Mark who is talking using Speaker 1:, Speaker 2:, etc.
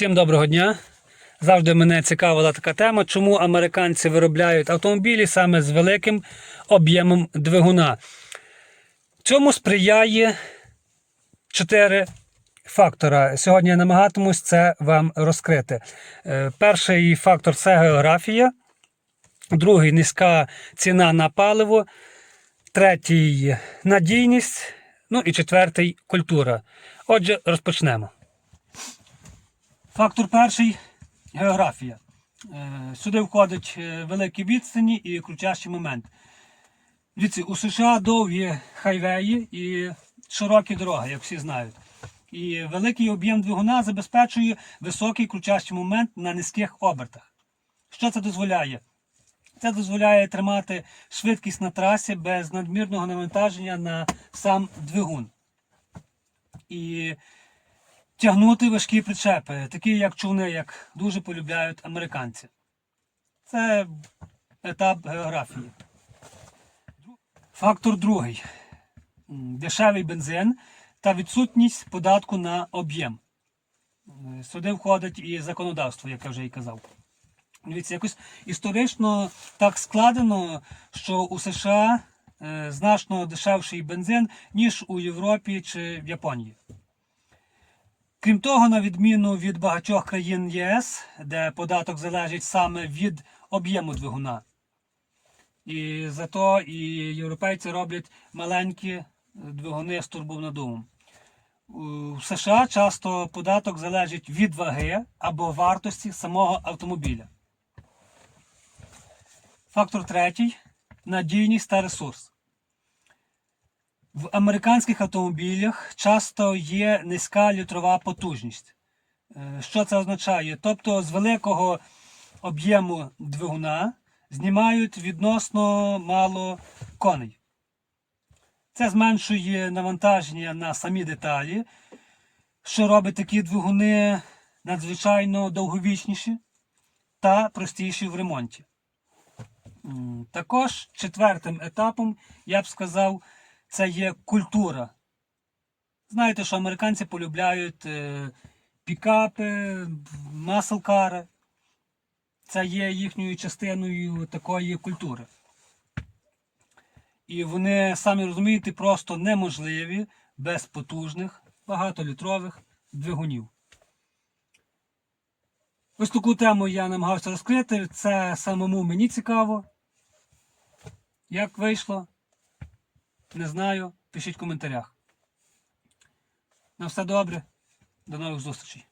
Speaker 1: Всім доброго дня. Завжди мене цікавила така тема, чому американці виробляють автомобілі саме з великим об'ємом двигуна. Цьому сприяє чотири фактора. Сьогодні я намагатимусь це вам розкрити. Е, Перший фактор це географія, другий низька ціна на паливо, третій надійність, ну і четвертий культура. Отже, розпочнемо. Фактор перший географія. Е, Сюди входять е, великі відстані і крутящий момент. Дивіться, у США довгі хайвеї і широкі дороги, як всі знають. І великий об'єм двигуна забезпечує високий крутящий момент на низьких обертах. Що це дозволяє? Це дозволяє тримати швидкість на трасі без надмірного навантаження на сам двигун. І тягнути важкі причепи, такі як човни, як дуже полюбляють американці. Це етап географії. Фактор другий. Дешевий бензин та відсутність податку на об'єм. Е, Сюди входить і законодавство, як я вже і казав. Дивіться, якось історично так складено, що у США е, значно дешевший бензин, ніж у Європі чи в Японії. Крім того, на відміну від багатьох країн ЄС, де податок залежить саме від об'єму двигуна. І зато і європейці роблять маленькі е, двигуни з турбонаддувом. У США часто податок залежить від ваги або вартості самого автомобіля. Фактор третій надійність та ресурс. В американських автомобілях часто є низька літрова потужність. Е, Що це означає? Тобто з великого об'єму двигуна знімають відносно мало коней. Це зменшує навантаження на самі деталі, що робить такі двигуни надзвичайно довговічніші та простіші в ремонті. Також четвертим етапом, я б сказав, це є культура. Знаєте, що американці полюбляють е, пікапи, маселкари. Це є їхньою частиною такої культури. І вони, самі розумієте, просто неможливі без потужних, багатолітрових двигунів. Ось таку тему я намагався розкрити. Це самому мені цікаво. Як вийшло? Не знаю. Пишіть в коментарях. На все добре. До нових зустрічей.